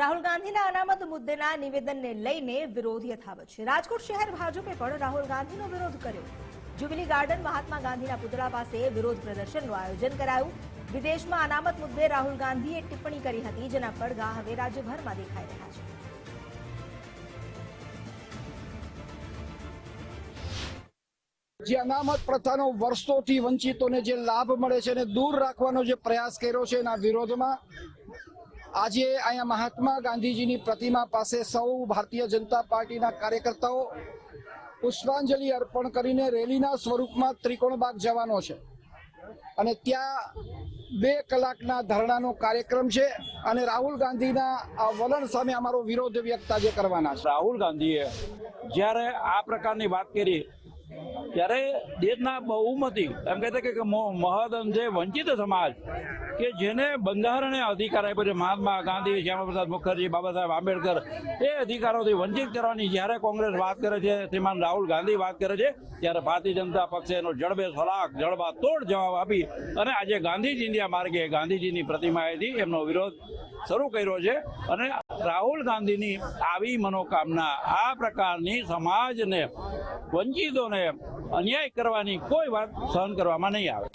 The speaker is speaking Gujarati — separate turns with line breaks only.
રાહુલ ગાંધીના અનામત મુદ્દેના નિવેદનને લઈને વિરોધ યથાવત છે. રાજકોટ શહેર ભાજપે પણ રાહુલ ગાંધીનો વિરોધ કર્યો. જ્યુબિલી ગાર્ડન મહાત્મા ગાંધીના પુતળા પાસે વિરોધ પ્રદર્શનનું આયોજન કરાયું. વિદેશમાં અનામત મુદ્દે રાહુલ ગાંધીએ ટિપ્પણી કરી હતી, જેના પડઘા હવે રાજ્યભરમાં દેખાઈ રહ્યા છે.
જે અનામત પ્રથાનો વર્ષોથી વંચિતોને જે લાભ મળે છે એને દૂર રાખવાનો જે પ્રયાસ કર્યો છે એના વિરોધમાં આજે અહીંયા મહાત્મા ગાંધીજીની પ્રતિમા પાસે સૌ ભારતીય જનતા પાર્ટીના કાર્યકર્તાઓ પુષ્પાંજલિ અર્પણ કરીને રેલીના સ્વરૂપમાં ત્રિકોણબાગ જવાનો છે. અને ત્યાં બે કલાકના ધરણાનો કાર્યક્રમ છે અને રાહુલ ગાંધીના આ વલણ સામે અમારો વિરોધ વ્યક્ત આજે કરવાના છે.
રાહુલ ગાંધીએ જ્યારે આ પ્રકારની વાત કરી ત્યારે દેશના બહુમતી એમ કહેતા કે મો- મહદઅંશ વંચિત સમાજ કે જેને બંધારણે અધિકાર આપ્યો છે, મહાત્મા ગાંધી, શ્યામાપ્રસાદ મુખર્જી બાબા સાહેબ આંબેડકર, એ અધિકારોથી વંચિત કરવાની જ્યારે કોંગ્રેસ વાત કરે છે, શ્રીમાન રાહુલ ગાંધી વાત કરે છે, ત્યારે ભારતીય જનતા પક્ષે એનો જડબે સલાક જડબા તોડ જવાબ આપી અને આજે ગાંધીજી ઇન્ડિયા માર્ગે ગાંધીજીની પ્રતિમાએથી એમનો વિરોધ શરૂ કર્યો છે અને રાહુલ ગાંધીની આવી મનોકામના આ પ્રકારની સમાજને વંચિતોને અન્યાય કરવાની કોઈ વાત સહન કરવામાં નહીં આવે.